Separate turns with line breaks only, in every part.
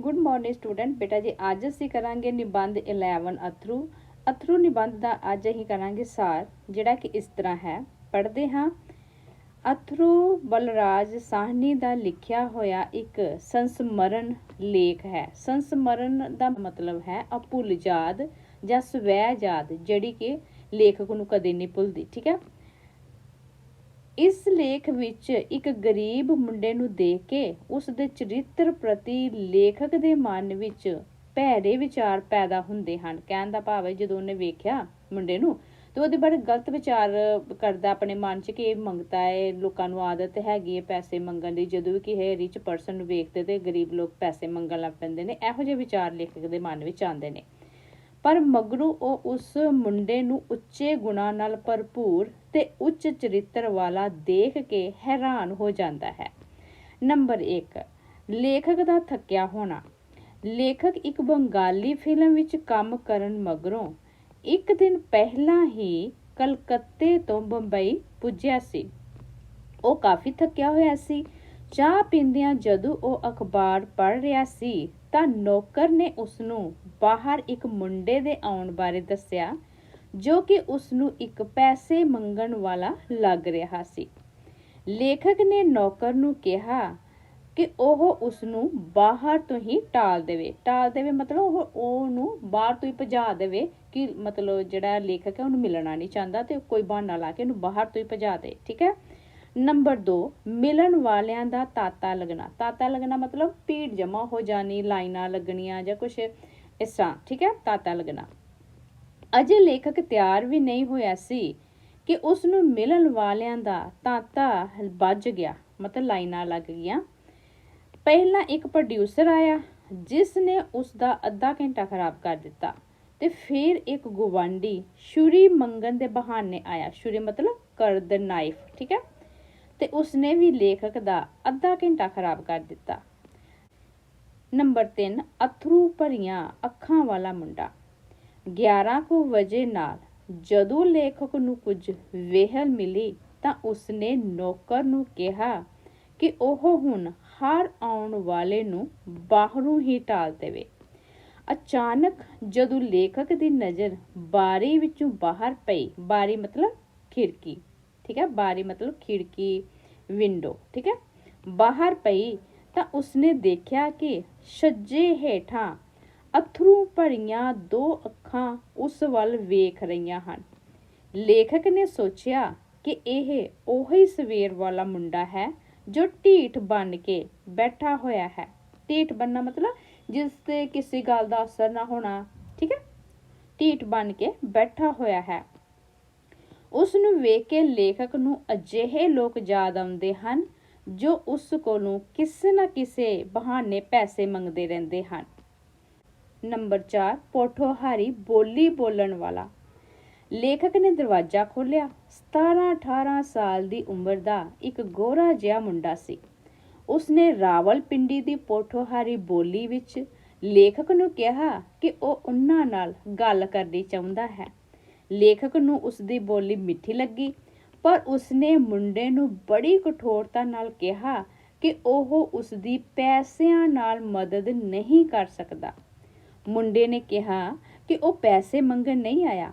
Good morning student ਬੇਟਾ ਜੀ, ਅੱਜ ਅਸੀਂ ਕਰਾਂਗੇ ਨਿਬੰਧ 11 ਅਥਰੂ। ਅਥਰੂ ਨਿਬੰਧ ਦਾ ਅੱਜ ਅਸੀਂ ਕਰਾਂਗੇ ਸਾਰ, ਜਿਹੜਾ ਕਿ ਇਸ ਤਰ੍ਹਾਂ ਹੈ। ਪੜ੍ਹਦੇ ਹਾਂ। ਅਥਰੂ ਬਲਰਾਜ ਸਾਹਨੀ ਦਾ ਲਿਖਿਆ ਹੋਇਆ ਇੱਕ ਸੰਸਮਰਨ ਲੇਖ ਹੈ। ਸੰਸਮਰਨ ਦਾ ਮਤਲਬ ਹੈ ਅਭੁੱਲ ਯਾਦ ਜਾਂ ਸਵੈ ਯਾਦ, ਜਿਹੜੀ ਕਿ ਲੇਖਕ ਨੂੰ ਕਦੇ ਨਹੀਂ ਭੁੱਲਦੀ, ਠੀਕ ਹੈ? ਇਸ ਲੇਖ ਵਿੱਚ ਇੱਕ ਗਰੀਬ ਮੁੰਡੇ ਨੂੰ ਦੇਖ ਕੇ ਉਸ ਦੇ ਚਰਿੱਤਰ ਪ੍ਰਤੀ ਲੇਖਕ ਦੇ ਮਨ ਵਿੱਚ ਭੈੜੇ ਵਿਚਾਰ ਪੈਦਾ ਹੁੰਦੇ ਹਨ। ਕਹਿਣ ਦਾ ਭਾਵ ਹੈ, ਜਦੋਂ ਉਹਨੇ ਵੇਖਿਆ ਮੁੰਡੇ ਨੂੰ, ਤੇ ਉਹਦੇ ਬਾਰੇ ਗਲਤ ਵਿਚਾਰ ਕਰਦਾ ਆਪਣੇ ਮਨ 'ਚ ਕਿ ਇਹ ਮੰਗਤਾ ਹੈ ਲੋਕਾਂ ਨੂੰ ਆਦਤ ਹੈਗੀ ਹੈ ਪੈਸੇ ਮੰਗਣ ਦੀ। ਜਦੋਂ ਵੀ ਕਿਸੇ ਰਿਚ ਪਰਸਨ ਨੂੰ ਵੇਖਦੇ ਤੇ ਗਰੀਬ ਲੋਕ ਪੈਸੇ ਮੰਗਣ ਲੱਗ ਪੈਂਦੇ ਨੇ, ਇਹੋ ਜਿਹੇ ਵਿਚਾਰ ਲੇਖਕ ਦੇ ਮਨ ਵਿੱਚ ਆਉਂਦੇ ਨੇ। ਪਰ ਮਗਰੋਂ ਉਹ ਉਸ ਮੁੰਡੇ ਨੂੰ ਉੱਚੇ ਗੁਣਾਂ ਨਾਲ ਭਰਪੂਰ ਤੇ ਉੱਚ ਚਰਿੱਤਰ ਵਾਲਾ ਦੇਖ ਕੇ ਹੈਰਾਨ ਹੋ ਜਾਂਦਾ ਹੈ। ਨੰਬਰ 1 ਲੇਖਕ ਦਾ ਥੱਕਿਆ ਹੋਣਾ। ਲੇਖਕ ਇੱਕ ਬੰਗਾਲੀ ਫਿਲਮ ਵਿੱਚ ਕੰਮ ਕਰਨ ਮਗਰੋਂ ਇੱਕ ਦਿਨ ਪਹਿਲਾਂ ਹੀ ਕਲਕੱਤੇ ਤੋਂ ਬੰਬਈ ਪੁੱਜਿਆ ਸੀ। ਉਹ ਕਾਫੀ ਥੱਕਿਆ ਹੋਇਆ ਸੀ। ਚਾਹ ਪੀਂਦਿਆਂ ਜਦੋਂ ਉਹ ਅਖਬਾਰ ਪੜ੍ਹ ਰਿਹਾ ਸੀ ਤਾਂ ਨੌਕਰ ਨੇ ਉਸ ਨੂੰ ਬਾਹਰ ਇੱਕ ਮੁੰਡੇ ਦੇ ਆਉਣ ਬਾਰੇ ਦੱਸਿਆ, ਜੋ ਕਿ ਉਸ ਨੂੰ ਇੱਕ ਪੈਸੇ ਮੰਗਣ ਵਾਲਾ ਲੱਗ ਰਿਹਾ ਸੀ। ਲੇਖਕ ਨੇ ਨੌਕਰ ਨੂੰ ਕਿਹਾ ਕਿ ਉਹ ਉਸ ਨੂੰ ਬਾਹਰ ਤੋਂ ਹੀ ਟਾਲ ਦੇਵੇ। ਟਾਲ ਦੇਵੇ ਮਤਲਬ ਉਹ, ਉਹਨੂੰ ਬਾਹਰ ਤੋਂ ਹੀ ਭਜਾ ਦੇਵੇ ਕਿ ਮਤਲਬ ਜਿਹੜਾ ਲੇਖਕ ਹੈ ਉਹਨੂੰ ਮਿਲਣਾ ਨਹੀਂ ਚਾਹੁੰਦਾ ਤੇ ਕੋਈ ਬਹਾਨਾ ਲਾ ਕੇ ਉਹਨੂੰ ਬਾਹਰ ਤੋਂ ਹੀ ਭਜਾ ਦੇ, ਠੀਕ ਹੈ? ਨੰਬਰ 2 ਮਿਲਣ ਵਾਲਿਆਂ ਦਾ ਤਾਤਾ ਲੱਗਣਾ। ਤਾਤਾ ਲੱਗਣਾ ਮਤਲਬ ਭੀੜ ਜਮਾ ਹੋ ਜਾਣੀ, ਲਾਈਨਾਂ ਲੱਗਣੀਆਂ ਜਾਂ ਕੁਝ ਇਸ ਤਰ੍ਹਾਂ, ਠੀਕ ਹੈ? ਤਾਤਾ ਲੱਗਣਾ। ਅਜੇ ਲੇਖਕ ਤਿਆਰ ਵੀ ਨਹੀਂ ਹੋਇਆ ਸੀ ਕਿ ਉਸ ਨੂੰ ਮਿਲਣ ਵਾਲਿਆਂ ਦਾ ਤਾਤਾ ਵੱਜ ਗਿਆ, ਮਤਲਬ ਲਾਈਨਾਂ ਲੱਗ ਗਈਆਂ। ਪਹਿਲਾਂ ਇੱਕ ਪ੍ਰੋਡਿਊਸਰ ਆਇਆ ਜਿਸ ਨੇ ਉਸ ਦਾ ਅੱਧਾ ਘੰਟਾ ਖਰਾਬ ਕਰ ਦਿੱਤਾ ਤੇ ਫਿਰ ਇੱਕ ਗਵਾਂਡੀ ਛੁਰੀ ਮੰਗਣ ਦੇ ਬਹਾਨੇ ਆਇਆ। ਛੁਰੀ ਮਤਲਬ ਕਰਦ ਨਾਈਫ, ਠੀਕ ਹੈ? ਤੇ ਉਸਨੇ ਵੀ ਲੇਖਕ ਦਾ ਅੱਧਾ ਘੰਟਾ ਖਰਾਬ ਕਰ ਦਿੱਤਾ। ਨੰਬਰ 3 ਅਥਰੂ ਭਰੀਆਂ ਅੱਖਾਂ ਵਾਲਾ ਮੁੰਡਾ। 11 ਕੁ ਵਜੇ ਨਾਲ ਜਦੋਂ ਲੇਖਕ ਨੂੰ ਕੁਝ ਵੇਹਲ ਮਿਲੀ ਤਾਂ ਉਸਨੇ ਨੌਕਰ ਨੂੰ ਕਿਹਾ ਕਿ ਉਹ ਹੁਣ ਹਰ ਆਉਣ ਵਾਲੇ ਨੂੰ ਬਾਹਰੋਂ ਹੀ ਟਾਲ ਦੇਵੇ। ਅਚਾਨਕ ਜਦੋਂ ਲੇਖਕ ਦੀ ਨਜ਼ਰ ਬਾਰੀ ਵਿੱਚੋਂ ਬਾਹਰ ਪਈ, ਬਾਰੀ ਮਤਲਬ ਖਿੜਕੀ ਠੀਕ ਹੈ, ਬਾਰੀ ਮਤਲਬ ਖਿੜਕੀ ਵਿੰਡੋ ਠੀਕ ਹੈ। ਬਾਹਰ ਪਈ ਤਾਂ ਉਸਨੇ ਦੇਖਿਆ ਕਿ ਸੱਜੇ ਹੇਠਾਂ ਅਥਰੂ ਭਰੀਆਂ ਦੋ ਅੱਖਾਂ ਉਸ ਵੱਲ ਵੇਖ ਰਹੀਆਂ ਹਨ। ਲੇਖਕ ਨੇ ਸੋਚਿਆ ਕਿ ਇਹ ਉਹੀ ਸਵੇਰ ਵਾਲਾ ਮੁੰਡਾ ਹੈ ਜੋ ਢੀਠ ਬਣ ਕੇ ਬੈਠਾ ਹੋਇਆ ਹੈ। ਢੀਠ ਬੰਨਾ ਮਤਲਬ ਜਿਸ ਤੇ ਕਿਸੇ ਗੱਲ ਦਾ ਅਸਰ ਨਾ ਹੋਣਾ, ਠੀਕ ਹੈ। ਢੀਠ ਬਣ ਕੇ ਬੈਠਾ ਹੋਇਆ ਹੈ। ਉਸ ਨੂੰ ਵੇਖ ਕੇ ਲੇਖਕ ਨੂੰ ਅਜਿਹੇ ਲੋਕ ਯਾਦ ਆਉਂਦੇ ਹਨ, ਜੋ ਉਸ ਕੋਲੋਂ ਕਿਸੇ ਨਾ ਕਿਸੇ ਬਹਾਨੇ ਪੈਸੇ ਮੰਗਦੇ ਰਹਿੰਦੇ ਹਨ। ਨੰਬਰ 4 ਪੋਠੋਹਾਰੀ ਬੋਲੀ ਬੋਲਣ ਵਾਲਾ। ਲੇਖਕ ਨੇ ਦਰਵਾਜ਼ਾ ਖੋਲ੍ਹਿਆ। 17-18 ਸਾਲ ਦੀ ਉਮਰ ਦਾ ਇੱਕ ਗੋਰਾ ਜਿਹਾ ਮੁੰਡਾ ਸੀ। ਉਸਨੇ ਰਾਵਲਪਿੰਡੀ ਦੀ ਪੋਠੋਹਾਰੀ ਬੋਲੀ ਵਿੱਚ ਲੇਖਕ ਨੂੰ ਕਿਹਾ ਕਿ ਉਹ ਉਹਨਾਂ ਨਾਲ ਗੱਲ ਕਰਨੀ ਚਾਹੁੰਦਾ ਹੈ। ਲੇਖਕ ਨੂੰ ਉਸ ਦੀ ਬੋਲੀ ਮਿੱਠੀ ਲੱਗੀ, ਪਰ ਉਸਨੇ ਮੁੰਡੇ ਨੂੰ ਬੜੀ ਕਠੋਰਤਾ ਨਾਲ ਕਿਹਾ ਕਿ ਉਹ ਉਸ ਦੀ ਪੈਸਿਆਂ ਨਾਲ ਮਦਦ ਨਹੀਂ ਕਰ ਸਕਦਾ। ਮੁੰਡੇ ਨੇ ਕਿਹਾ ਕਿ ਉਹ ਪੈਸੇ ਮੰਗਣ ਨਹੀਂ ਆਇਆ।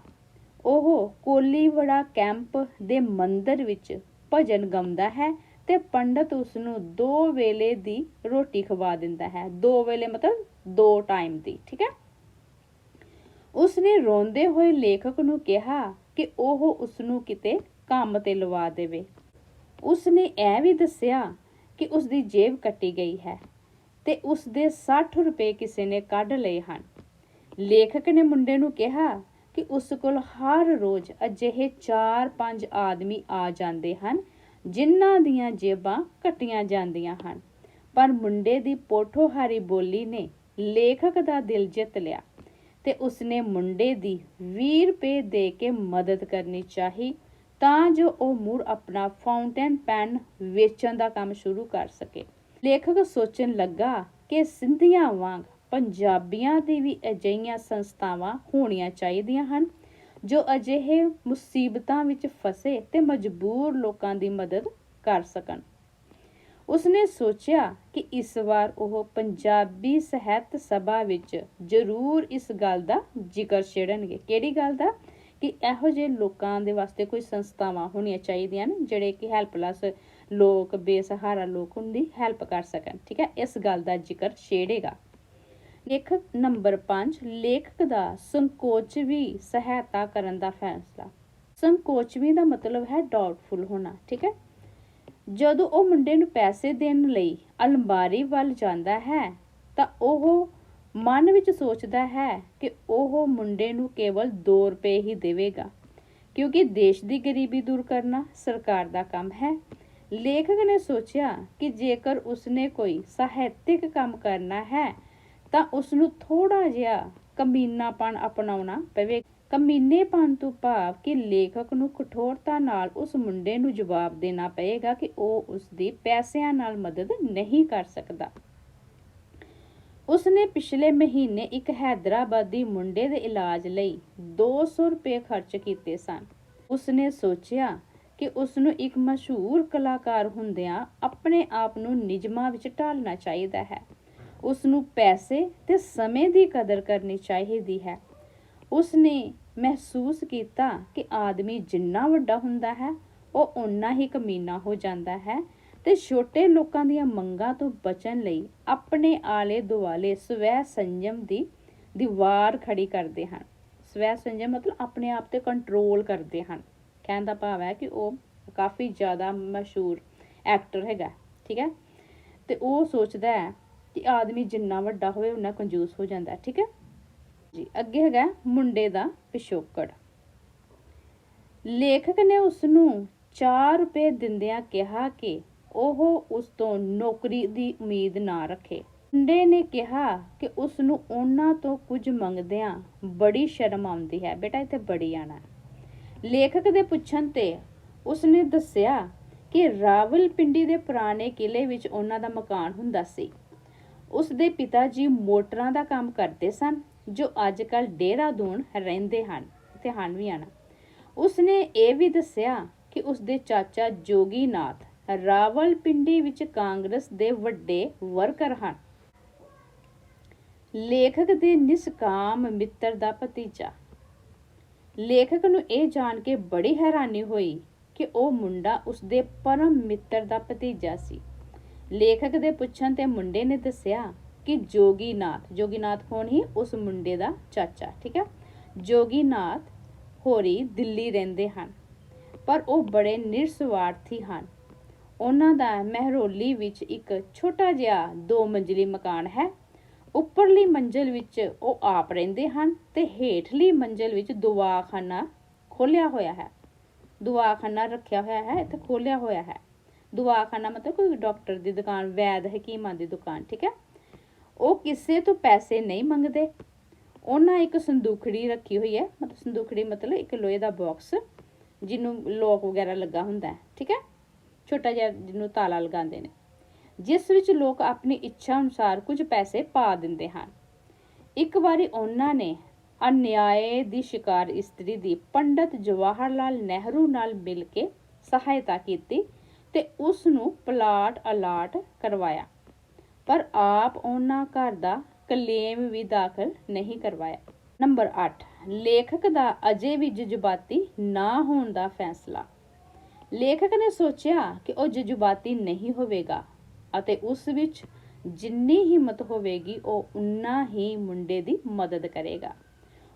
ਉਹ ਕੋਲੀਵੜਾ ਕੈਂਪ ਦੇ ਮੰਦਰ ਵਿੱਚ ਭਜਨ ਗਾਉਂਦਾ ਹੈ ਤੇ ਪੰਡਤ ਉਸ ਨੂੰ ਦੋ ਵੇਲੇ ਦੀ ਰੋਟੀ ਖਵਾ ਦਿੰਦਾ ਹੈ। ਦੋ ਵੇਲੇ ਮਤਲਬ ਦੋ ਟਾਈਮ ਦੀ, ਠੀਕ ਹੈ? ਉਸ ਨੇ ਰੋਂਦੇ ਹੋਏ ਲੇਖਕ ਨੂੰ ਕਿਹਾ ਕਿ ਉਹ ਉਸ ਨੂੰ ਕਿਤੇ ਕੰਮ ਤੇ ਲਵਾ ਦੇਵੇ। ਉਸ ਨੇ ਇਹ ਵੀ ਦੱਸਿਆ ਕਿ ਉਸ ਦੀ ਜੇਬ ਕੱਟੀ ਗਈ ਹੈ ਤੇ ਉਸ ਦੇ 60 ਰੁਪਏ ਕਿਸੇ ਨੇ ਕੱਢ ਲਏ ਹਨ। ਲੇਖਕ ਨੇ ਮੁੰਡੇ ਨੂੰ ਕਿਹਾ ਕਿ ਉਸ ਕੋਲ ਹਰ ਰੋਜ਼ ਅਜਿਹੇ 4-5 ਆਦਮੀ ਆ ਜਾਂਦੇ ਹਨ ਜਿਨ੍ਹਾਂ ਦੀਆਂ ਜੇਬਾਂ ਕੱਟੀਆਂ ਜਾਂਦੀਆਂ ਹਨ। ਪਰ ਮੁੰਡੇ ਦੀ ਪੋਠੋਹਾਰੀ ਬੋਲੀ ਨੇ ਲੇਖਕ ਦਾ ਦਿਲ ਜਿੱਤ ਲਿਆ। ਤੇ ਉਸਨੇ ਮੁੰਡੇ ਦੀ 20 ਰੁਪਏ ਦੇ ਕੇ ਮਦਦ ਕਰਨੀ ਚਾਹੀ ਤਾਂ ਜੋ ਉਹ ਮੁੜ ਆਪਣਾ ਫਾਊਂਟੇਨ ਪੈਨ ਵੇਚਣ ਦਾ ਕੰਮ ਸ਼ੁਰੂ ਕਰ ਸਕੇ। ਲੇਖਕ ਸੋਚਣ ਲੱਗਾ ਕਿ ਸਿੰਧੀਆਂ ਵਾਂਗ ਪੰਜਾਬੀਆਂ ਦੀ ਵੀ ਅਜਿਹੀਆਂ ਸੰਸਥਾਵਾਂ ਹੋਣੀਆਂ ਚਾਹੀਦੀਆਂ ਹਨ, ਜੋ ਅਜਿਹੇ ਮੁਸੀਬਤਾਂ ਵਿੱਚ ਫਸੇ ਤੇ ਮਜਬੂਰ ਲੋਕਾਂ ਦੀ ਮਦਦ ਕਰ ਸਕਣ। ਉਸਨੇ ਸੋਚਿਆ ਕਿ ਇਸ ਵਾਰ ਉਹ ਪੰਜਾਬੀ ਸਾਹਿਤ ਸਭਾ ਵਿੱਚ ਜ਼ਰੂਰ ਇਸ ਗੱਲ ਦਾ ਜ਼ਿਕਰ ਛੇੜਨਗੇ। ਕਿਹੜੀ ਗੱਲ ਦਾ? ਕਿ ਇਹੋ ਜਿਹੇ ਲੋਕਾਂ ਦੇ ਵਾਸਤੇ ਕੋਈ ਸੰਸਥਾਵਾਂ ਹੋਣੀਆਂ ਚਾਹੀਦੀਆਂ ਨੇ, ਜਿਹੜੇ ਕਿ ਹੈਲਪਲੈਸ ਲੋਕ, ਬੇਸਹਾਰਾ ਲੋਕ ਹੁੰਦੀ ਹੈਲਪ ਕਰ ਸਕਣ। ਠੀਕ ਹੈ, ਇਸ ਗੱਲ ਦਾ ਜ਼ਿਕਰ ਛੇੜੇਗਾ। ਲੇਖਕ ਨੰਬਰ 5 ਲੇਖਕ ਦਾ ਸੰਕੋਚਵੀ ਸਹਾਇਤਾ ਕਰਨ ਦਾ ਫੈਸਲਾ। ਸੰਕੋਚਵੀ ਦਾ ਮਤਲਬ ਹੈ ਡਾਊਟਫੁਲ ਹੋਣਾ। ਠੀਕ ਹੈ ਜਦੋਂ ਉਹ ਮੁੰਡੇ ਨੂੰ ਪੈਸੇ ਦੇਣ ਲਈ ਅਲਮਾਰੀ ਵੱਲ ਜਾਂਦਾ ਹੈ, ਤਾਂ ਉਹ ਮਨ ਵਿੱਚ ਸੋਚਦਾ ਹੈ ਕਿ ਉਹ ਮੁੰਡੇ ਨੂੰ ਕੇਵਲ 2 ਰੁਪਏ ਹੀ ਦੇਵੇਗਾ, ਕਿਉਂਕਿ ਦੇਸ਼ ਦੀ ਗਰੀਬੀ ਦੂਰ ਕਰਨਾ ਸਰਕਾਰ ਦਾ ਕੰਮ ਹੈ। ਲੇਖਕ ਨੇ ਸੋਚਿਆ ਕਿ ਜੇਕਰ ਉਸਨੇ ਕੋਈ ਸਾਹਿਤਿਕ ਕੰਮ ਕਰਨਾ ਹੈ, ਤਾਂ ਉਸ ਨੂੰ ਥੋੜਾ ਜਿਹਾ ਕਮੀਨਾਪਣ ਅਪਣਾਉਣਾ ਪਵੇ ਕਮੀਨੇਪਣ ਤੋਂ ਭਾਵ ਕਿ ਲੇਖਕ ਨੂੰ ਕਠੋਰਤਾ ਨਾਲ ਉਸ ਮੁੰਡੇ ਨੂੰ ਜਵਾਬ ਦੇਣਾ ਪਏਗਾ ਕਿ ਉਹ ਉਸ ਦੀ ਪੈਸਿਆਂ ਨਾਲ ਮਦਦ ਨਹੀਂ ਕਰ ਸਕਦਾ। ਉਸਨੇ ਪਿਛਲੇ ਮਹੀਨੇ ਇੱਕ ਹੈਦਰਾਬਾਦੀ ਮੁੰਡੇ ਦੇ ਇਲਾਜ ਲਈ 200 ਰੁਪਏ ਖਰਚ ਕੀਤੇ ਸਨ। ਉਸਨੇ ਸੋਚਿਆ ਕਿ ਉਸ ਨੂੰ ਇੱਕ ਮਸ਼ਹੂਰ ਕਲਾਕਾਰ ਹੁੰਦਿਆਂ ਆਪਣੇ ਆਪ ਨੂੰ ਨਿਯਮਾਂ ਵਿੱਚ ਢਾਲਣਾ ਚਾਹੀਦਾ ਹੈ। ਉਸ ਨੂੰ ਪੈਸੇ ਤੇ ਸਮੇਂ ਦੀ ਕਦਰ ਕਰਨੀ ਚਾਹੀਦੀ ਹੈ। ਉਸਨੇ ਮਹਿਸੂਸ ਕੀਤਾ ਕਿ ਆਦਮੀ ਜਿੰਨਾ ਵੱਡਾ ਹੁੰਦਾ ਹੈ, ਉਹ ਓਨਾ ਹੀ ਕਮੀਨਾ ਹੋ ਜਾਂਦਾ ਹੈ ਤੇ ਛੋਟੇ ਲੋਕਾਂ ਦੀਆਂ ਮੰਗਾਂ ਤੋਂ ਬਚਣ ਲਈ ਆਪਣੇ ਆਲੇ ਦੁਆਲੇ ਸਵੈ ਸੰਜਮ ਦੀ ਦੀਵਾਰ ਖੜੀ ਕਰਦੇ ਹਨ। ਸਵੈ ਸੰਜਮ ਮਤਲਬ ਆਪਣੇ ਆਪ ਤੇ ਕੰਟਰੋਲ ਕਰਦੇ ਹਨ। ਕਹਿਣ ਦਾ ਭਾਵ ਹੈ ਕਿ ਉਹ ਕਾਫੀ ਜ਼ਿਆਦਾ ਮਸ਼ਹੂਰ ਐਕਟਰ ਹੈਗਾ, ਠੀਕ ਹੈ? ਤੇ ਉਹ ਸੋਚਦਾ ਹੈ ਕਿ ਆਦਮੀ ਜਿੰਨਾ ਵੱਡਾ ਹੋਵੇ ਉਨਾ ਕੰਜੂਸ ਹੋ ਜਾਂਦਾ, ਠੀਕ ਹੈ? ਜੀ, ਅੱਗੇ ਹੈਗਾ ਮੁੰਡੇ ਦਾ ਪਿਛੋਕੜ ਲੇਖਕ ਨੇ ਉਸ ਨੂੰ 4 ਰੁਪਏ ਦਿੰਦਿਆਂ ਕਿਹਾ ਕਿ ਉਹ ਉਸ ਤੋਂ ਨੌਕਰੀ ਦੀ ਉਮੀਦ ਨਾ ਰੱਖੇ। ਮੁੰਡੇ ਨੇ ਕਿਹਾ ਕਿ ਉਸ ਨੂੰ ਉਹਨਾਂ ਤੋਂ ਕੁਝ ਮੰਗਦਿਆਂ ਬੜੀ ਸ਼ਰਮ ਆਉਂਦੀ ਹੈ। ਬੇਟਾ, ਇੱਥੇ ਬੜੀ ਆਣਾ ਲੇਖਕ ਦੇ ਪੁੱਛਣ ਤੇ ਉਸਨੇ ਦੱਸਿਆ ਕਿ ਰਾਵਲਪਿੰਡੀ ਦੇ ਪੁਰਾਣੇ ਕਿਲੇ ਵਿੱਚ ਉਹਨਾਂ ਦਾ ਮਕਾਨ ਹੁੰਦਾ ਸੀ। ਉਸ ਦੇ ਪਿਤਾ ਜੀ ਮੋਟਰਾਂ ਦਾ ਕੰਮ ਕਰਦੇ ਸਨ। ਜੋ ਅੱਜ ਕੱਲ ਡੇਰਾਦੂਨ ਰਹਿੰਦੇ ਹਨ ਤੇ ਹਨ ਵੀ ਹਨ। ਉਸਨੇ ਇਹ ਵੀ ਦੱਸਿਆ ਕਿ ਉਸਦੇ ਚਾਚਾ ਜੋਗੀਨਾਥ ਰਾਵਲਪਿੰਡੀ ਵਿੱਚ ਕਾਂਗਰਸ ਦੇ ਵੱਡੇ ਵਰਕਰ ਹਨ। ਲੇਖਕ ਦੇ ਨਿਸਕਾਮ ਮਿੱਤਰ ਦਾ ਭਤੀਜਾ। ਲੇਖਕ ਨੂੰ ਇਹ ਜਾਣ ਕੇ ਬੜੀ ਹੈਰਾਨੀ ਹੋਈ ਕਿ ਉਹ ਮੁੰਡਾ ਉਸਦੇ ਪਰਮ ਮਿੱਤਰ ਦਾ ਭਤੀਜਾ ਸੀ। ਲੇਖਕ ਦੇ ਪੁੱਛਣ ਤੇ ਮੁੰਡੇ ਨੇ ਦੱਸਿਆ ਕਿ ਜੋਗੀਨਾਥ ਜੋਗੀਨਾਥ ਕੌਣ ਹੀ ਉਸ ਮੁੰਡੇ ਦਾ ਚਾਚਾ, ਠੀਕ ਹੈ? ਜੋਗੀਨਾਥ ਹੋਰੀ ਦਿੱਲੀ ਰਹਿੰਦੇ ਹਨ, ਪਰ ਉਹ ਬੜੇ ਨਿਰਸਵਾਰਥੀ ਹਨ। ਉਹਨਾਂ ਦਾ ਮਹਿਰੋਲੀ ਵਿੱਚ ਇੱਕ ਛੋਟਾ ਜਿਹਾ ਦੋ ਮੰਜ਼ਲੀ ਮਕਾਨ ਹੈ। ਉੱਪਰਲੀ ਮੰਜ਼ਲ ਵਿੱਚ ਉਹ ਆਪ ਰਹਿੰਦੇ ਹਨ ਤੇ ਹੇਠਲੀ ਮੰਜ਼ਲ ਵਿੱਚ ਦੁਆਖਾਨਾ ਖੋਲਿਆ ਹੋਇਆ ਹੈ। ਦੁਆਖਾਨਾ ਰੱਖਿਆ ਹੋਇਆ ਹੈ, ਇੱਥੇ ਖੋਲਿਆ ਹੋਇਆ ਹੈ। ਦੁਆਖਾਨਾ ਮਤਲਬ ਕੋਈ ਡਾਕਟਰ ਦੀ ਦੁਕਾਨ, ਵੈਦ ਹਕੀਮਾਂ ਦੀ ਦੁਕਾਨ, ਠੀਕ ਹੈ? ਉਹ ਕਿਸੇ ਤੋਂ ਪੈਸੇ ਨਹੀਂ ਮੰਗਦੇ। ਉਹਨਾਂ ਇੱਕ ਸੰਦੂਖੜੀ ਰੱਖੀ ਹੋਈ ਹੈ। ਮਤਲਬ ਸੰਦੂਖੜੀ ਮਤਲਬ ਇੱਕ ਲੋਹੇ ਦਾ ਬਾਕਸ ਜਿਹਨੂੰ ਲੋਕ ਵਗੈਰਾ ਲੱਗਾ ਹੁੰਦਾ ਹੈ। ਠੀਕ ਹੈ? ਛੋਟਾ ਜਿਹਾ ਜਿਹਨੂੰ ਤਾਲਾ ਲਗਾਉਂਦੇ ਨੇ। ਜਿਸ ਵਿੱਚ ਲੋਕ ਆਪਣੀ ਇੱਛਾ ਅਨੁਸਾਰ ਕੁਝ ਪੈਸੇ ਪਾ ਦਿੰਦੇ ਹਨ। ਇੱਕ ਵਾਰੀ ਉਹਨਾਂ ਨੇ ਅਨਿਆਏ ਦੀ ਸ਼ਿਕਾਰ ਇਸਤਰੀ ਦੀ ਪੰਡਤ ਜਵਾਹਰ ਲਾਲ ਨਹਿਰੂ ਨਾਲ ਮਿਲ ਕੇ ਸਹਾਇਤਾ ਕੀਤੀ ਤੇ ਉਸ ਨੂੰ ਪਲਾਟ ਅਲਾਟ ਕਰਵਾਇਆ। ਪਰ ਆਪ ਉਹਨਾਂ ਘਰ ਦਾ ਕਲੇਮ ਵੀ ਦਾਖਲ ਨਹੀਂ ਕਰਵਾਇਆ। ਨੰਬਰ 8 ਲੇਖਕ ਦਾ ਅਜੇ ਵੀ ਜਜ਼ਬਾਤੀ ਨਾ ਹੋਣ ਦਾ ਫੈਸਲਾ। ਲੇਖਕ ਨੇ ਸੋਚਿਆ ਕਿ ਉਹ ਜਜ਼ਬਾਤੀ ਨਹੀਂ ਹੋਵੇਗਾ ਅਤੇ ਉਸ ਵਿੱਚ ਜਿੰਨੀ ਹਿੰਮਤ ਹੋਵੇਗੀ, ਉਹ ਉਨਾ ਹੀ ਮੁੰਡੇ ਦੀ ਮਦਦ ਕਰੇਗਾ।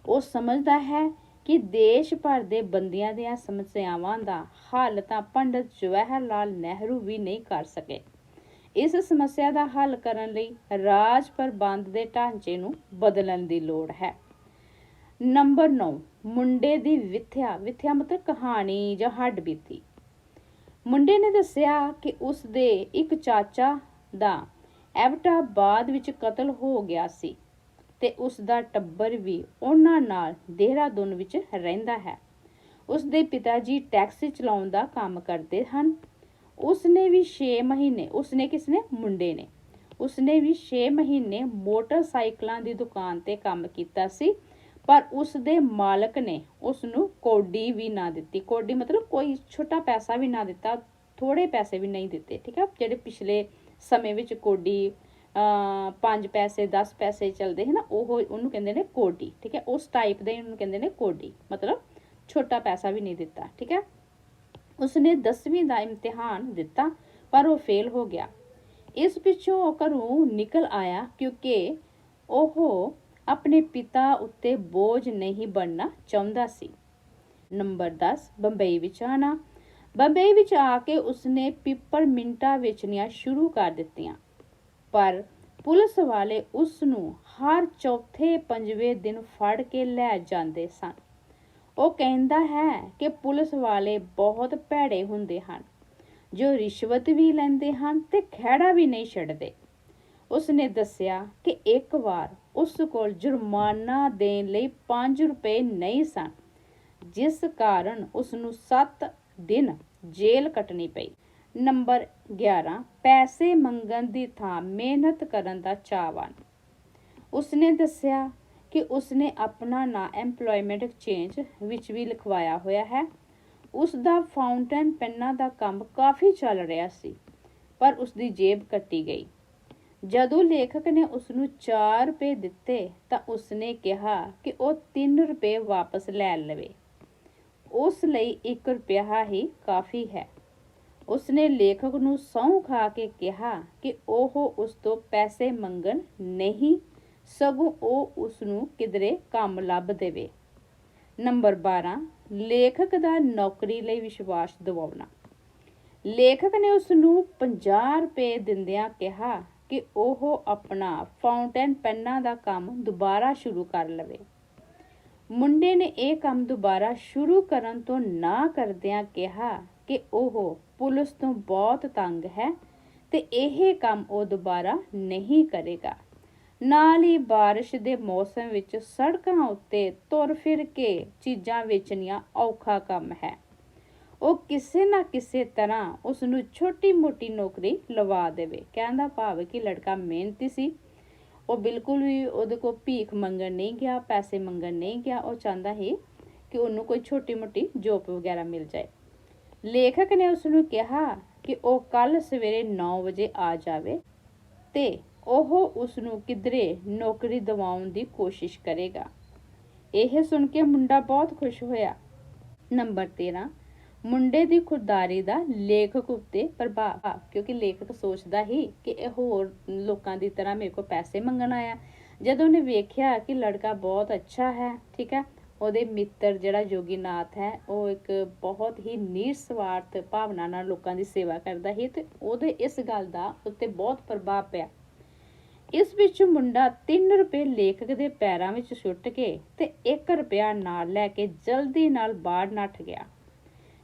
ਉਹ ਸਮਝਦਾ ਹੈ ਕਿ ਦੇਸ਼ ਭਰ ਦੇ ਬੰਦਿਆਂ ਦੀਆਂ ਸਮੱਸਿਆਵਾਂ ਦਾ ਹੱਲ ਤਾਂ ਪੰਡਤ ਜਵਾਹਰ ਲਾਲ ਨਹਿਰੂ ਵੀ ਨਹੀਂ ਕਰ ਸਕੇ। ਇਸ ਸਮੱਸਿਆ ਦਾ ਹੱਲ ਕਰਨ ਲਈ ਰਾਜ ਪ੍ਰਬੰਧ ਦੇ ਢਾਂਚੇ ਨੂੰ ਬਦਲਣ ਦੀ ਲੋੜ ਹੈ। ਨੰਬਰ 9 ਮੁੰਡੇ ਦੀ ਵਿਥਿਆ ਵਿਥਿਆ ਮਤਲਬ ਕਹਾਣੀ ਜਾਂ ਹੱਡ ਬੀਤੀ। ਮੁੰਡੇ ਨੇ ਦੱਸਿਆ ਕਿ ਉਸ ਦੇ ਇੱਕ ਚਾਚਾ ਦਾ ਐਵਟਾ ਬਾਅਦ ਵਿੱਚ ਕਤਲ ਹੋ ਗਿਆ ਸੀ ਤੇ ਉਸ ਦਾ ਟੱਬਰ ਵੀ ਉਹਨਾਂ ਨਾਲ ਦੇਹਰਾਦੂਨ ਵਿੱਚ ਰਹਿੰਦਾ ਹੈ। ਉਸ ਦੇ ਪਿਤਾ ਜੀ ਟੈਕਸੀ ਚਲਾਉਣ ਦਾ ਕੰਮ ਕਰਦੇ ਹਨ। ਉਸਨੇ ਵੀ 6 ਮਹੀਨੇ, ਉਸਨੇ ਕਿਸਨੇ? ਮੁੰਡੇ ਨੇ। ਉਸਨੇ ਵੀ 6 ਮਹੀਨੇ ਮੋਟਰਸਾਈਕਲਾਂ ਦੀ ਦੁਕਾਨ ਤੇ ਕੰਮ ਕੀਤਾ ਸੀ, ਪਰ ਉਸ ਦੇ ਮਾਲਕ ਨੇ ਉਸ ਨੂੰ ਕੋਡੀ ਵੀ ਨਾ ਦਿੱਤੀ। ਕੋਡੀ ਮਤਲਬ ਕੋਈ ਛੋਟਾ ਪੈਸਾ ਵੀ ਨਾ ਦਿੱਤਾ ਥੋੜੇ ਪੈਸੇ ਵੀ ਨਹੀਂ ਦਿੱਤੇ, ਠੀਕ ਹੈ ਜਿਹੜੇ ਪਿਛਲੇ ਸਮੇਂ ਵਿੱਚ ਕੋਡੀ 5 ਪੈਸੇ 10 ਪੈਸੇ ਚੱਲਦੇ ਹੈ ਨਾ, ਉਹ ਉਹਨੂੰ ਕਹਿੰਦੇ ਨੇ ਕੋਡੀ, ਠੀਕ ਹੈ ਉਸ ਟਾਈਪ ਦੇ ਉਹਨੂੰ ਕਹਿੰਦੇ ਨੇ ਕੋਡੀ, ਮਤਲਬ ਛੋਟਾ ਪੈਸਾ ਵੀ ਨਹੀਂ ਦਿੱਤਾ, ਠੀਕ ਹੈ ਉਸਨੇ 10ਵੀਂ ਦਾ ਇਮਤਿਹਾਨ ਦਿੱਤਾ, ਪਰ ਉਹ ਫੇਲ ਹੋ ਗਿਆ। ਇਸ ਪਿੱਛੋਂ ਉਹ ਘਰੋਂ ਨਿਕਲ ਆਇਆ ਕਿਉਂਕਿ ਉਹ ਆਪਣੇ ਪਿਤਾ ਉੱਤੇ ਬੋਝ ਨਹੀਂ ਬਣਨਾ ਚਾਹੁੰਦਾ ਸੀ। ਨੰਬਰ 10 ਬੰਬਈ ਵਿੱਚ ਆਣਾ ਬੰਬਈ ਵਿੱਚ ਆ ਕੇ ਉਸਨੇ ਪਿੱਪਰ ਮਿੰਟਾਂ ਵੇਚਣੀਆਂ ਸ਼ੁਰੂ ਕਰ ਦਿੱਤੀਆਂ। ਪਰ ਪੁਲਿਸ ਵਾਲੇ ਉਸ ਨੂੰ ਹਰ ਚੌਥੇ ਪੰਜਵੇਂ ਦਿਨ ਫੜ ਕੇ ਲੈ ਜਾਂਦੇ ਸਨ। ਉਹ ਕਹਿੰਦਾ ਹੈ ਕਿ ਪੁਲਿਸ ਵਾਲੇ ਬਹੁਤ ਭੈੜੇ ਹੁੰਦੇ ਹਨ। ਜੋ ਰਿਸ਼ਵਤ ਵੀ ਲੈਂਦੇ ਹਨ ਤੇ ਖਹਿੜਾ ਵੀ ਨਹੀਂ ਛੱਡਦੇ। ਉਸਨੇ ਦੱਸਿਆ ਕਿ ਇੱਕ ਵਾਰ ਉਸ ਕੋਲ ਜੁਰਮਾਨਾ ਦੇਣ ਲਈ 5 ਰੁਪਏ ਨਹੀਂ ਸਨ, ਜਿਸ ਕਾਰਨ ਉਸ ਨੂੰ 7 ਦਿਨ ਜੇਲ੍ਹ ਕੱਟਣੀ ਪਈ। ਨੰਬਰ 11 ਪੈਸੇ ਮੰਗਣ ਦੀ ਥਾਂ ਮਿਹਨਤ ਕਰਨ ਦਾ ਚਾਹਵਾਨ। ਉਸਨੇ ਦੱਸਿਆ ਕਿ ਉਸਨੇ ਆਪਣਾ ਨਾਂ EMPLOYMENT ਐਕਸਚੇਂਜ ਵਿੱਚ ਵੀ ਲਿਖਵਾਇਆ ਹੋਇਆ ਹੈ। ਉਸ ਦਾ ਫਾਊਂਟਨ ਪੈਨਾਂ ਦਾ ਕੰਮ ਕਾਫੀ ਚੱਲ ਰਿਹਾ ਸੀ, ਪਰ ਉਸ ਦੀ ਜੇਬ ਕੱਟੀ ਗਈ। ਜਦੋਂ ਲੇਖਕ ਨੇ ਉਸ ਨੂੰ 4 ਰੁਪਏ ਦਿੱਤੇ, ਤਾਂ ਉਸਨੇ ਕਿਹਾ ਕਿ ਉਹ 3 ਰੁਪਏ ਵਾਪਸ ਲੈ ਲਵੇ। ਉਸ ਲਈ 1 ਰੁਪਿਆ ਹੀ ਕਾਫੀ ਹੈ। ਉਸਨੇ ਲੇਖਕ ਨੂੰ ਸਹੁੰ ਖਾ ਕੇ ਕਿਹਾ ਕਿ ਉਹ ਉਸ ਤੋਂ ਪੈਸੇ ਮੰਗਣ ਨਹੀਂ ਸਗੋਂ ਉਹ ਉਸ ਨੂੰ ਕਿਧਰੇ ਕੰਮ ਲੱਭ ਦੇਵੇ। ਨੰਬਰ 12 ਲੇਖਕ ਦਾ ਨੌਕਰੀ ਲਈ ਵਿਸ਼ਵਾਸ ਦਿਵਾਉਣਾ। ਲੇਖਕ ਨੇ ਉਸ ਨੂੰ 50 ਰੁਪਏ ਦਿੰਦਿਆਂ ਕਿਹਾ ਕਿ ਉਹ ਆਪਣਾ ਫਾਊਂਟਨ ਪੈਨਾਂ ਦਾ ਕੰਮ ਦੁਬਾਰਾ ਸ਼ੁਰੂ ਕਰ ਲਵੇ। ਮੁੰਡੇ ਨੇ ਇਹ ਕੰਮ ਦੁਬਾਰਾ ਸ਼ੁਰੂ ਕਰਨ ਤੋਂ ਨਾ ਕਰਦਿਆਂ ਕਿਹਾ ਕਿ ਉਹ ਪੁਲਿਸ ਤੋਂ ਬਹੁਤ ਤੰਗ ਹੈ ਤੇ ਇਹ ਕੰਮ ਉਹ ਦੁਬਾਰਾ ਨਹੀਂ ਕਰੇਗਾ। ਨਾਲ ਹੀ ਬਾਰਿਸ਼ ਦੇ ਮੌਸਮ ਵਿੱਚ ਸੜਕਾਂ ਉੱਤੇ ਤੁਰ ਫਿਰ ਕੇ ਚੀਜ਼ਾਂ ਵੇਚਣੀਆਂ ਔਖਾ ਕੰਮ ਹੈ। ਉਹ ਕਿਸੇ ਨਾ ਕਿਸੇ ਤਰ੍ਹਾਂ ਉਸ ਨੂੰ ਛੋਟੀ-ਮੋਟੀ ਨੌਕਰੀ ਲਵਾ ਦੇਵੇ। ਕਹਿੰਦਾ ਭਾਵ ਕਿ ਲੜਕਾ ਮਿਹਨਤੀ ਸੀ। ਉਹ ਬਿਲਕੁਲ ਵੀ ਉਹਦੇ ਕੋਲ ਭੀਖ ਮੰਗਣ ਨਹੀਂ ਗਿਆ, ਪੈਸੇ ਮੰਗਣ ਨਹੀਂ ਗਿਆ। ਉਹ ਚਾਹੁੰਦਾ ਹੈ ਕਿ ਉਹਨੂੰ ਕੋਈ ਛੋਟੀ-ਮੋਟੀ ਜੋਬ ਵਗੈਰਾ ਮਿਲ ਜਾਏ। ਲੇਖਕ ਨੇ ਉਸ ਨੂੰ ਕਿਹਾ ਕਿ ਉਹ ਕੱਲ ਸਵੇਰੇ 9 ਵਜੇ ਆ ਜਾਵੇ ਤੇ ਉਹ ਉਸ ਨੂੰ ਕਿਧਰੇ ਨੌਕਰੀ ਦਿਵਾਉਣ ਦੀ ਕੋਸ਼ਿਸ਼ ਕਰੇਗਾ। ਇਹ ਸੁਣ ਕੇ ਮੁੰਡਾ ਬਹੁਤ ਖੁਸ਼ ਹੋਇਆ। ਨੰਬਰ 13 ਮੁੰਡੇ ਦੀ ਖੁਦਦਾਰੀ ਦਾ ਲੇਖਕ ਉੱਤੇ ਪ੍ਰਭਾਵ, ਕਿਉਂਕਿ ਲੇਖਕ ਸੋਚਦਾ ਹੀ ਕਿ ਇਹ ਹੋਰ ਲੋਕਾਂ ਦੀ ਤਰ੍ਹਾਂ ਮੇਰੇ ਕੋਲ ਪੈਸੇ ਮੰਗਣ ਆਇਆ। ਜਦੋਂ ਉਹਨੇ ਵੇਖਿਆ ਕਿ ਲੜਕਾ ਬਹੁਤ ਅੱਛਾ ਹੈ, ਠੀਕ ਹੈ, ਉਹਦੇ ਮਿੱਤਰ ਜਿਹੜਾ ਜੋਗੀਨਾਥ ਹੈ, ਉਹ ਇੱਕ ਬਹੁਤ ਹੀ ਨਿਰਸਵਾਰਥ ਭਾਵਨਾ ਨਾਲ ਲੋਕਾਂ ਦੀ ਸੇਵਾ ਕਰਦਾ ਹੈ ਤੇ ਉਹਦੇ ਇਸ ਗੱਲ ਦਾ ਉੱਤੇ ਬਹੁਤ ਪ੍ਰਭਾਵ ਪਿਆ। ਇਸ ਵਿੱਚ ਮੁੰਡਾ 3 ਰੁਪਏ ਲੇਖਕ ਦੇ ਪੈਰਾਂ ਵਿੱਚ ਸੁੱਟ ਕੇ ਤੇ 1 ਰੁਪਿਆ ਨਾਲ ਲੈ ਕੇ ਜਲਦੀ ਨਾਲ ਬਾਹਰ ਨੱਠ ਗਿਆ।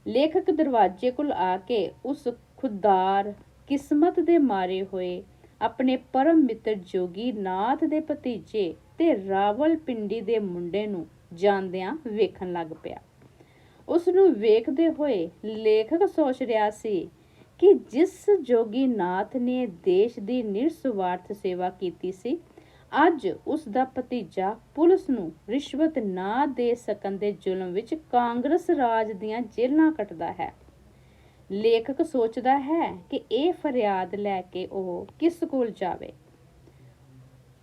ਲੇਖਕ ਦਰਵਾਜ਼ੇ ਕੋਲ ਆ ਕੇ ਉਸ ਖੁਦਾਰ ਕਿਸਮਤ ਦੇ ਮਾਰੇ ਹੋਏ ਆਪਣੇ ਪਰਮ ਮਿੱਤਰ ਜੋਗੀ ਨਾਥ ਦੇ ਭਤੀਜੇ ਤੇ ਰਾਵਲ ਪਿੰਡੀ ਦੇ ਮੁੰਡੇ ਨੂੰ ਜਾਂਦਿਆਂ ਵੇਖਣ ਲੱਗ ਪਿਆ। ਉਸ ਨੂੰ ਵੇਖਦੇ ਹੋਏ ਲੇਖਕ ਸੋਚ ਰਿਹਾ ਸੀ ਕਿ ਜਿਸ ਜੋਗੀ ਨਾਥ ਨੇ ਦੇਸ਼ ਦੀ ਨਿਰਸਵਾਰਥ ਸੇਵਾ ਕੀਤੀ ਸੀ, ਅੱਜ ਉਸ ਦਾ ਭਤੀਜਾ ਪੁਲਿਸ ਨੂੰ ਰਿਸ਼ਵਤ ਨਾ ਦੇ ਸਕਣ ਦੇ ਜ਼ੁਲਮ ਵਿੱਚ ਕਾਂਗਰਸ ਰਾਜ ਦੀਆਂ ਜੇਲ੍ਹਾਂ ਕੱਟਦਾ ਹੈ। ਲੇਖਕ ਸੋਚਦਾ ਹੈ ਕਿ ਇਹ ਫਰਿਆਦ ਲੈ ਕੇ ਉਹ ਕਿਸ ਕੋਲ ਜਾਵੇ।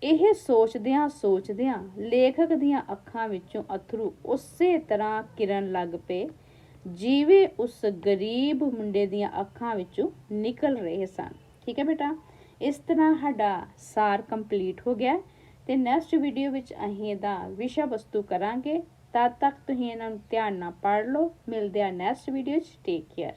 ਇਹ ਸੋਚਦਿਆਂ ਸੋਚਦਿਆਂ ਲੇਖਕ ਦੀਆਂ ਅੱਖਾਂ ਵਿੱਚੋਂ ਅਥਰੂ ਉਸੇ ਤਰ੍ਹਾਂ ਕਿਰਨ ਲੱਗ ਪਏ ਜਿਵੇਂ ਉਸ ਗਰੀਬ ਮੁੰਡੇ ਦੀਆਂ ਅੱਖਾਂ ਵਿੱਚੋਂ ਨਿਕਲ ਰਹੇ ਸਨ। ਠੀਕ ਹੈ ਬੇਟਾ? ਇਸ ਤਰ੍ਹਾਂ ਸਾਡਾ ਸਾਰ ਕੰਪਲੀਟ ਹੋ ਗਿਆ। ਤੇ ਨੈਕਸਟ ਵੀਡੀਓ ਵਿੱਚ ਅਸੀਂ ਇਹਦਾ ਵਿਸ਼ਾ ਵਸਤੂ ਕਰਾਂਗੇ। ਤਦ ਤੱਕ ਤੁਸੀਂ ਇਹਨਾਂ ਨੂੰ ਧਿਆਨ ਨਾਲ ਪੜ੍ਹ ਲਓ। ਮਿਲਦੇ ਆ ਨੈਕਸਟ ਵੀਡੀਓ 'ਚ ਟੇਕ ਕੇਅਰ